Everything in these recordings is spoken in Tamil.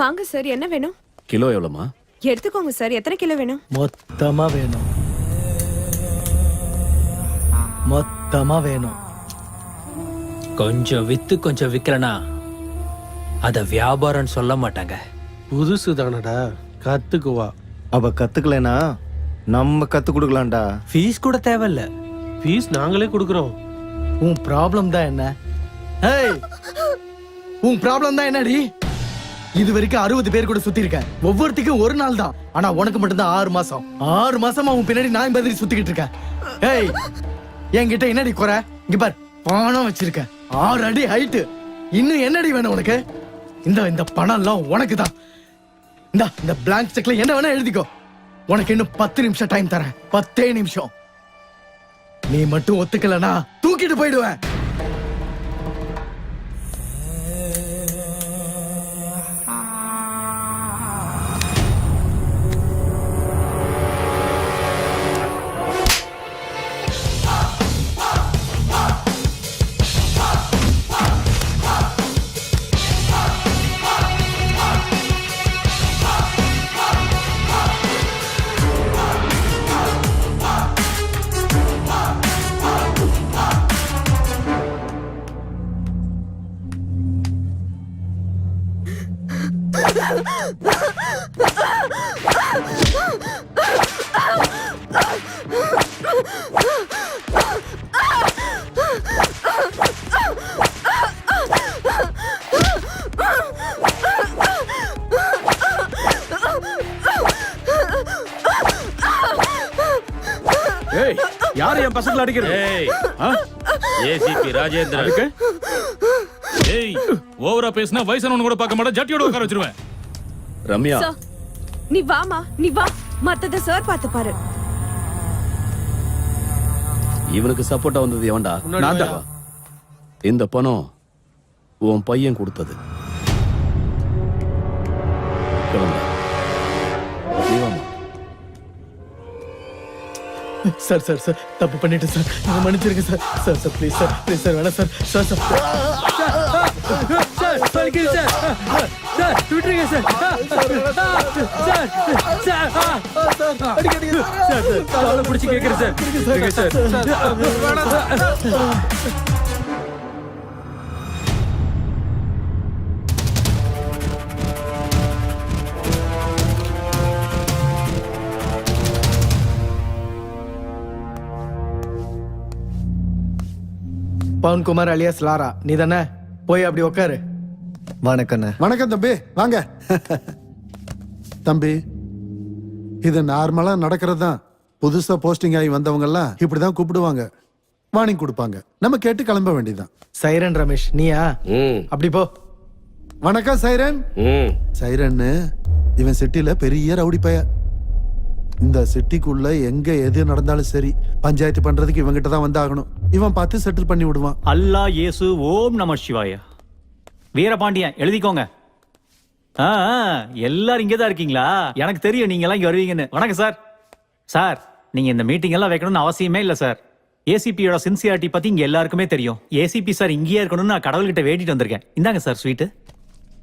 வாங்க சார் என்ன வேணும்? கிலோ எவ்வளோமா எடுத்துக்கோங்க சார் எத்தனை கிலோ வேணும்? மொத்தமா வேணும். மொத்தமா வேணும். கொஞ்சம் வித்து கொஞ்சம் விக்கலனா அத வியாபாரம் சொல்ல மாட்டாங்க. புதுசு தானடா கத்துக்குவா. அவ கத்துக்கலைனா நம்ம கத்து கொடுக்கலாம்டா. ஃபீஸ் கூட தேவையில்ல. ஃபீஸ் நாங்களே கொடுக்குறோம். உன் ப்ராப்ளம் தான் என்ன? ஏய் உன் ப்ராப்ளம் தான் என்னடி? இது வரைக்கும் அறுபது பேர் கூட சுத்தி இருக்கேன். ஒவ்வொருத்திக்கும் ஒரு நாள் தான். ஆனா உனக்கு மட்டும்தான் ஆறு மாசம். ஆறு மாசமா உன் பின்னாடி நான் பதிரி சுத்திக்கிட்டு இருக்கேன். ஏய் என்கிட்ட என்னடி குறை? இங்க பார் பணம் வச்சிருக்க ஆறு அடி ஹைட்டு இன்னும் என்னடி வேணும் உனக்கு? இந்த இந்த பணம் எல்லாம் உனக்கு தான். இந்த இந்த பிளாங்க் செக்ல என்ன வேணா எழுதிக்கோ. உனக்கு இன்னும் பத்து நிமிஷம் டைம் தரேன். பத்தே நிமிஷம். நீ மட்டும் ஒத்துக்கலனா தூக்கிட்டு போயிடுவேன். யார் என் பசங்களை அடிக்கிறது? ஏய்? ஏசிபி ராஜேந்திரன். அதுக்கு? ஏய் ஓவரா பேசினா வயசானவனு கூட பார்க்க மாட்டேன். ஜட்டியோட உட்கார வச்சிருவேன். ரம்யா. சார் நீ வாமா நீ வா. மத்தத சார் பார்த்து பாரு. இவனுக்கு சப்போர்ட்டா வந்தது எவன்டா? நான். இந்த பணம் உன் பையன் கொடுத்தது. சார் சார் சார் தப்பு பண்ணிட்டு சார் என்ன மன்னிச்சிருங்க sir sir sir please sir please sir வேணாம் சார் சார் சார் சார் வலிக்குது சார் சார் விட்டுருங்க sir sir sir sir sir காலை பிடிச்சி கேட்குறேன் sir sir Pavankumar alias Lara. நீ தானே? போய் அப்படி உட்காரு வணக்கண்ணே வணக்கம் தம்பி. வாங்க. தம்பி இது நார்மலா நடக்கிறது தான் புதுசா போஸ்டிங் ஆகி வந்தவங்க எல்லாம் இப்படிதான் கூப்பிடுவாங்க. வார்னிங் கொடுப்பாங்க. நம்ம கேட்டு கிளம்ப வேண்டியதுதான். சைரன் ரமேஷ் நீயா? ம். அப்படி போ. வணக்கம் சைரன். ம். சைரன்னு இவன் சிட்டில பெரிய ரவுடி பைய இந்த சிட்டிக்குள்ள எங்க எது நடந்தாலும் சரி பஞ்சாயத்து பண்றதுக்கு இவங்கிட்ட தான் வந்தாகணும். இவன் பார்த்து செட்டில் பண்ணி விடுவான். அல்லா இயேசு ஓம் நம சிவாயா. வீரபாண்டியன் எழுதிக்கோங்க. ஆ ஆ, எல்லாரும் இங்கே தான் இருக்கீங்களா? எனக்கு தெரியும் நீங்க எல்லாம் இங்க வருவீங்கன்னு. வணக்கம் சார். சார் நீங்க இந்த மீட்டிங் எல்லாம் வைக்கணும்னு அவசியமே இல்லை சார். ஏசிபியோட சின்சியாரிட்டி பத்தி இங்க எல்லாருக்குமே தெரியும். ஏசிபி சார் இங்கேயே இருக்கணும்னு நான் கடவுள்கிட்ட வேண்டிட்டு வந்திருக்கேன். இந்தாங்க சார் ஸ்வீட்டு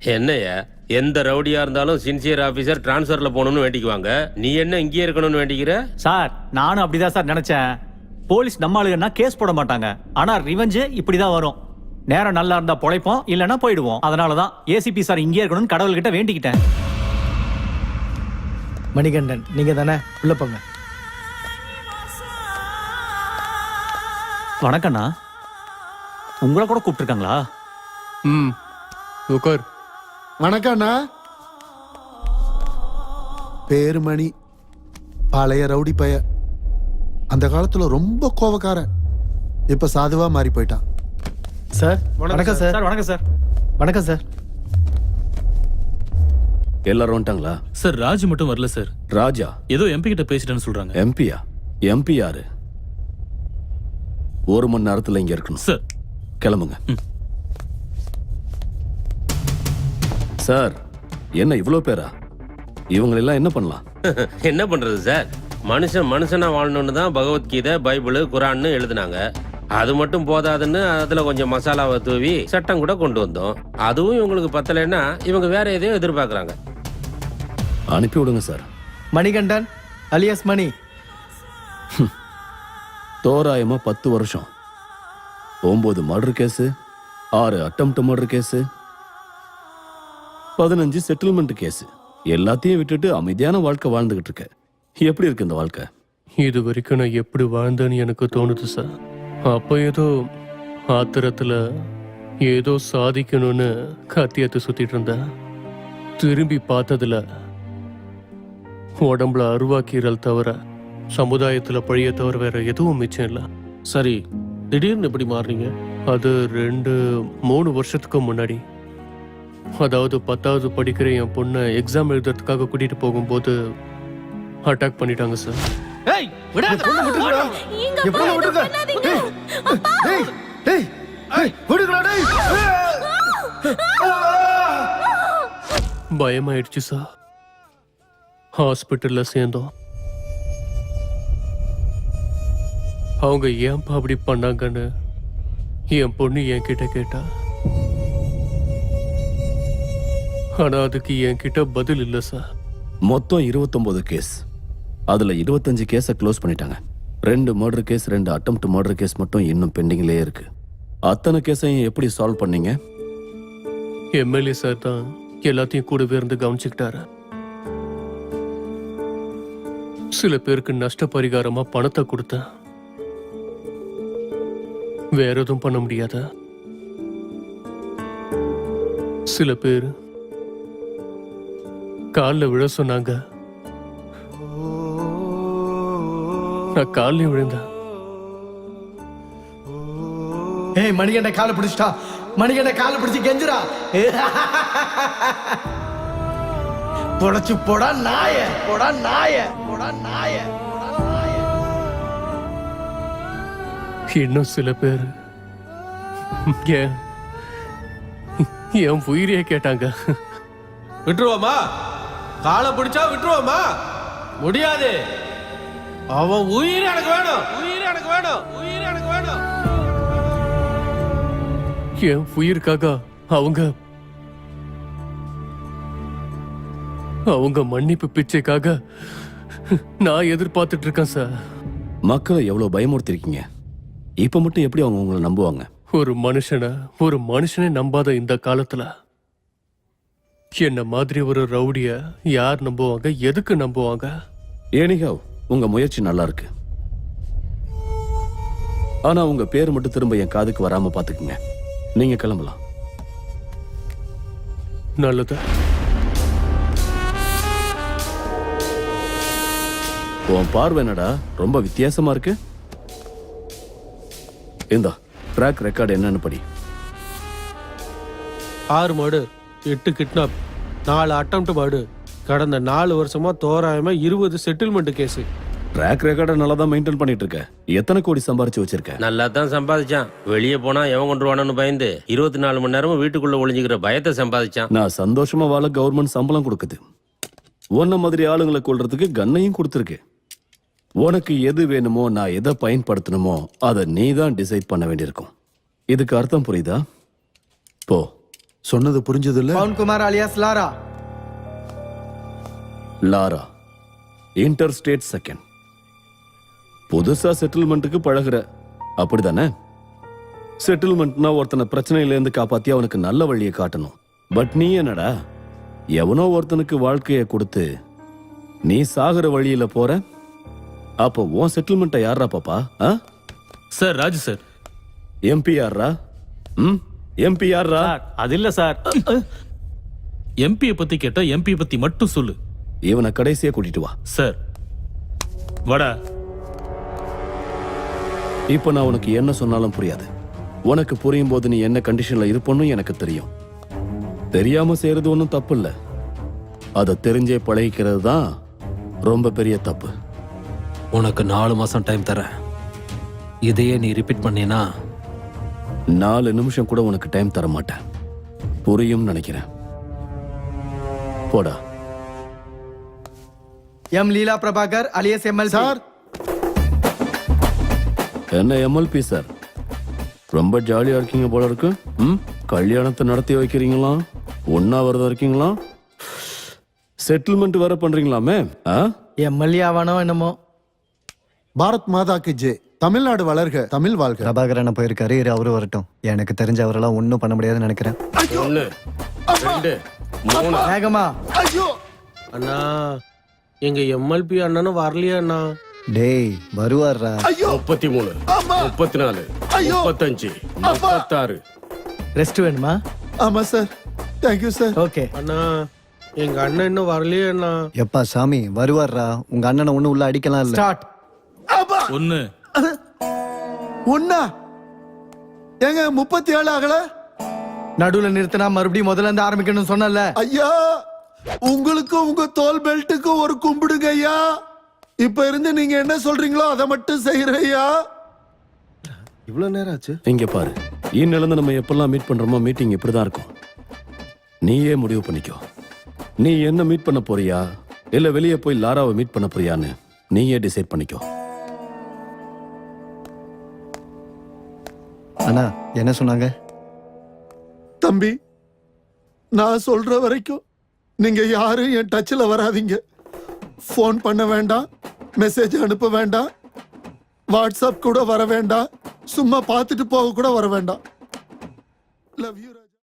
என்னய்யா எந்த ரவுடியா இருந்தாலும் சின்சியர் ஆபீசர் டிரான்ஸ்ஃபர்ல போகணும்னு வேண்டிக்குவாங்க. நீ என்ன இங்கேயே இருக்கணும்னு வேண்டிக்கிற? சார் நானும் அப்படிதான் சார் நினைச்சேன். போலீஸ் நம்ம ஆளுங்கன்னா கேஸ் போட மாட்டாங்க. ஆனா ரிவெஞ்சு இப்படிதான் வரும். நேரம் நல்லா இருந்தா பொழைப்போம் இல்லைன்னா போயிடுவோம். அதனாலதான் ஏசிபி சார் இங்கேயே இருக்கணும்னு கடவுள்கிட்ட வேண்டிக்கிட்டேன். மணிகண்டன் நீங்க தானே? உள்ள போங்க. வணக்கண்ணா உங்களை கூட கூப்பிட்டுருக்காங்களா? ம். உட்கார். வணக்கம்ண்ணா. பேரு மணி பழைய ரவுடி பைய அந்த காலத்துல ரொம்ப கோவக்காரன். இப்ப சாதுவா மாறி போயிட்டான். சார் வணக்கம் சார். சார். வணக்கம் சார். வணக்கம் சார். எல்லாரும் வந்துட்டாங்களா? சார் ராஜ் மட்டும் வரல சார். ராஜா? ஏதோ எம்பி கிட்ட பேசிட்டேன்னு சொல்றாங்க. எம்பியா எம்பி யாரு? ஒரு மணி நேரத்துல இங்க இருக்கணும். சார். கிளம்புங்க. சார் என்ன இவ்வளவு பேரா? இவங்களெல்லாம் என்ன பண்ணலாம்? என்ன பண்றது சார்? மனுஷன் மனுஷனா வாழணும்னு தான் பகவத்கீதை பைபிள் குரான்னு எழுதுனாங்க. அது மட்டும் போதாதுன்னு அதுல கொஞ்சம் மசாலாவை தூவி சட்டம் கூட கொண்டு வந்தோம். அதுவும் இவங்களுக்கு பத்தலைன்னா இவங்க வேற எதையோ எதிர்பார்க்கறாங்க. அனுப்பி விடுங்க சார். மணிகண்டன் அலியாஸ் மணி. தோராயமா பத்து வருஷம். ஒன்பது மர்டர் கேஸு ஆறு அட்டம்ப்ட் மர்டர் கேஸு பதினஞ்சு செட்டில்மெண்ட் கேஸு எல்லாத்தையும் விட்டுட்டு அமைதியான வாழ்க்கை வாழ்ந்துகிட்டு இருக்க. எப்படி இருக்கு இந்த வாழ்க்கை? இது வரைக்கும் நான் எப்படி வாழ்ந்தேன்னு எனக்கு தோணுது சார் அப்போ ஏதோ ஆத்திரத்துல ஏதோ சாதிக்கணும்னு கத்தியத்தை சுத்திட்டு இருந்தேன் திரும்பி பார்த்ததுல உடம்புல அருவாக்கீரல் தவிர சமுதாயத்துல பழிய தவிர வேற எதுவும் மிச்சம் இல்லை. சரி திடீர்னு எப்படி மாறுறீங்க அது ரெண்டு மூணு வருஷத்துக்கு முன்னாடி. அதாவது பத்தாவது படிக்கிற என் பொண்ணை எக்ஸாம் எழுதுறதுக்காக கூட்டிட்டு போகும்போது அட்டாக் பண்ணிட்டாங்க சார் ஏய் விடாத! பொண்ணு விட்டுடுடா டேய்! பயமாயிடுச்சு சார் ஹாஸ்பிட்டல்ல சேர்ந்தோம். அவங்க ஏன்பா அப்படி பண்ணாங்கன்னு என் பொண்ணு என்கிட்ட கேட்டா. ஆனா அதுக்கு என்கிட்ட பதில் இல்லை சார் மொத்தம் 29 கேஸ் அதுல 25 கேஸை க்ளோஸ் பண்ணிட்டாங்க. ரெண்டு மர்டர் கேஸ் ரெண்டு அட்டம்ப்ட் மர்டர் கேஸ் மட்டும் இன்னும் பெண்டிங்லேயே இருக்கு. அத்தனை கேஸையும் எப்படி சால்வ் பண்ணீங்க? எம்எல்ஏ சார் தான் எல்லாத்தையும் கூடவே இருந்து கவனிச்சுக்கிட்டாரு. சில பேருக்கு நஷ்ட பரிகாரமா பணத்தை கொடுத்தேன். வேற எதுவும் பண்ண முடியாத? சில பேர் காலில் விழ சொன்னாங்க. நான் காலில் விழுந்தேன். ஏய் மணிகண்ட காலை பிடிச்சிட்டா? மணிகண்ட காலை பிடிச்சி கெஞ்சுடா பொழைச்சு போடா நாய போடா நாய போடா நாய போடா நாய. இன்னும் சில பேர் ஏன் என் உயிரையே கேட்டாங்க. விட்டுருவோமா? காலை பிடிச்சா விட்டுருவோமா முடியாது. அவன் உயிர் எனக்கு வேணும். உயிர் எனக்கு வேணும். உயிர் எனக்கு வேணும். என் உயிருக்காக அவங்க அவங்க மன்னிப்பு பிச்சைக்காக நான் எதிர்பார்த்துட்டு இருக்கேன் சார். மக்களை எவ்வளவு பயமுறுத்திருக்கீங்க? இப்ப மட்டும் எப்படி அவங்க உங்களை நம்புவாங்க? ஒரு மனுஷனை ஒரு மனுஷனை நம்பாத இந்த காலத்துல என்ன மாதிரி ஒரு ரவுடிய யார் நம்புவாங்க? எதுக்கு நம்புவாங்க? ஏனிகாவ் உங்க முயற்சி நல்லா இருக்கு. ஆனா உங்க பேர் மட்டும் திரும்ப என் காதுக்கு வராம பாத்துக்குங்க. நீங்க கிளம்பலாம். நல்லது. உன் பார்வை என்னடா? ரொம்ப வித்தியாசமா இருக்கு. இந்தா ட்ராக் ரெக்கார்டு என்னன்னு படி. ஆறு மாடு எட்டு கிட்னாப் நாலு அட்டம்ப்ட் மாடு கடந்த நாலு வருஷமா தோராயமா இருபது செட்டில்மெண்ட் கேஸ் ட்ராக் ரெக்கார்டை நல்லா தான் மெயின்டைன் பண்ணிட்டு இருக்க எத்தனை கோடி சம்பாரிச்சு வச்சிருக்க? நல்லா தான் சம்பாதிச்சான். வெளியே போனா எவன் கொண்டுருவானு பயந்து இருபத்தி நாலு மணி நேரமும் வீட்டுக்குள்ள ஒளிஞ்சுக்கிற பயத்தை சம்பாதிச்சான். நான் சந்தோஷமா வாழ கவர்மெண்ட் சம்பளம் கொடுக்குது. உன்ன மாதிரி ஆளுங்களை கொள்றதுக்கு கன்னையும் கொடுத்துருக்கு. உனக்கு எது வேணுமோ நான் எதை பயன்படுத்தணுமோ அதை நீ தான் டிசைட் பண்ண வேண்டியிருக்கும். இதுக்கு அர்த்தம் புரியுதா? போ. சொன்னது புரிஞ்சது இல்ல Pavankumar alias Lara. Lara inter state second. புதுசா செட்டில்மெண்ட்டுக்கு பழகுற. அப்படிதானே? செட்டில்மெண்ட்னா ஒருத்தனை பிரச்சனையில இருந்து காப்பாத்தி அவனுக்கு நல்ல வழியை காட்டணும். பட் நீ என்னடா? எவனோ ஒருத்தனுக்கு வாழ்க்கைய கொடுத்து நீ சாகுற வழியில போற? அப்போ உன் செட்டில்மெண்ட்டை யாரா பாப்பா? Sir Raju sir. எம்பி யாரா ம்? எம்பி யாரா சார் அது இல்ல சார். எம்பியை பத்தி கேட்டா எம்பி பத்தி மட்டும் சொல்லு. இவனை கடைசியா கூட்டிட்டு வா. சார் வாடா. இப்போ நான் உனக்கு என்ன சொன்னாலும் புரியாது. உனக்கு புரியும் போது நீ என்ன கண்டிஷன்ல இருப்பன்னு எனக்கு தெரியும். தெரியாம செய்யறது ஒன்றும் தப்பு இல்ல அதை தெரிஞ்சே பழகிக்கிறது தான் ரொம்ப பெரிய தப்பு. உனக்கு நாலு மாசம் டைம் தரேன். இதையே நீ ரிப்பீட் பண்ணினா நாலு நிமிஷம் கூட உனக்கு டைம் தர மாட்டேன் புரியும் நினைக்கிறேன். போடா. M Leela Prabhakar alias ML sir. என்ன எம்எல்பி சார்? ரொம்ப ஜாலியா இருக்கீங்க போல இருக்கு. ம்? கல்யாணத்தை நடத்தி வைக்கிறீங்களா? ஒன்னா வரதா இருக்கீங்களா? செட்டில்மெண்ட் வேற பண்றீங்களாமே ஆ? எம்எல்ஏ ஆவானோ என்னமோ. பாரத் மாதா கி ஜெய் தமிழ்நாடு வளர்க தமிழ் வாழ்க. பிரபாகரன் போயிருக்காரு இரு அவரு வரட்டும். எனக்கு தெரிஞ்ச அவரெல்லாம் ஒன்றும் பண்ண முடியாதுன்னு நினைக்கிறேன். ஒண்ணு ரெண்டு மூணு. வேகமா. ஐயோ! அண்ணா எங்க எம்எல்பி அண்ணனும் வரலையா அண்ணா? டேய் வருவார்ரா. முப்பத்தி மூணு முப்பத்தி நாலு ஐயோ. முப்பத்தஞ்சு முப்பத்தாறு. ரெஸ்ட் வேணுமா? ஆமா sir thank you sir okay அண்ணா எங்க அண்ணன் இன்னும் வரலையே அண்ணா? எப்பா சாமி வருவார்ரா. உங்க அண்ணனை ஒண்ணு உள்ள அடிக்கலாம் இல்ல. ஸ்டார்ட் ஒன்னு ஒன்னா ஏங்க முப்பத்தி ஏழு ஆகல? நடுவுல நிறுத்தினா மறுபடியும் முதல்ல இருந்து ஆரம்பிக்கணும்னு சொன்னல ஐயா உங்களுக்கும் உங்க தோல் பெல்ட்டுக்கும் ஒரு கும்பிடுங்க ஐயா. இப்ப இருந்து நீங்க என்ன சொல்றீங்களோ அதை மட்டும் செய்யறேன் ஐயா. இவ்வளவு நேரம் ஆச்சு? இங்க பாரு. இன்னிலிருந்து நம்ம எப்பெல்லாம் மீட் பண்றோமோ மீட்டிங் இப்படிதான் இருக்கும். நீயே முடிவு பண்ணிக்கோ நீ என்ன மீட் பண்ண போறியா இல்ல வெளியே போய் லாராவை மீட் பண்ண போறியான்னு நீயே டிசைட் பண்ணிக்கோ அண்ணா என்ன சொன்னாங்க? தம்பி நான் சொல்ற வரைக்கும் நீங்க யாரும் என் டச்சில் வராதீங்க. ஃபோன் பண்ண வேண்டாம் மெசேஜ் அனுப்ப வேண்டாம் வாட்ஸ்அப் கூட வர வேண்டாம் சும்மா பார்த்துட்டு போக கூட வர வேண்டாம்.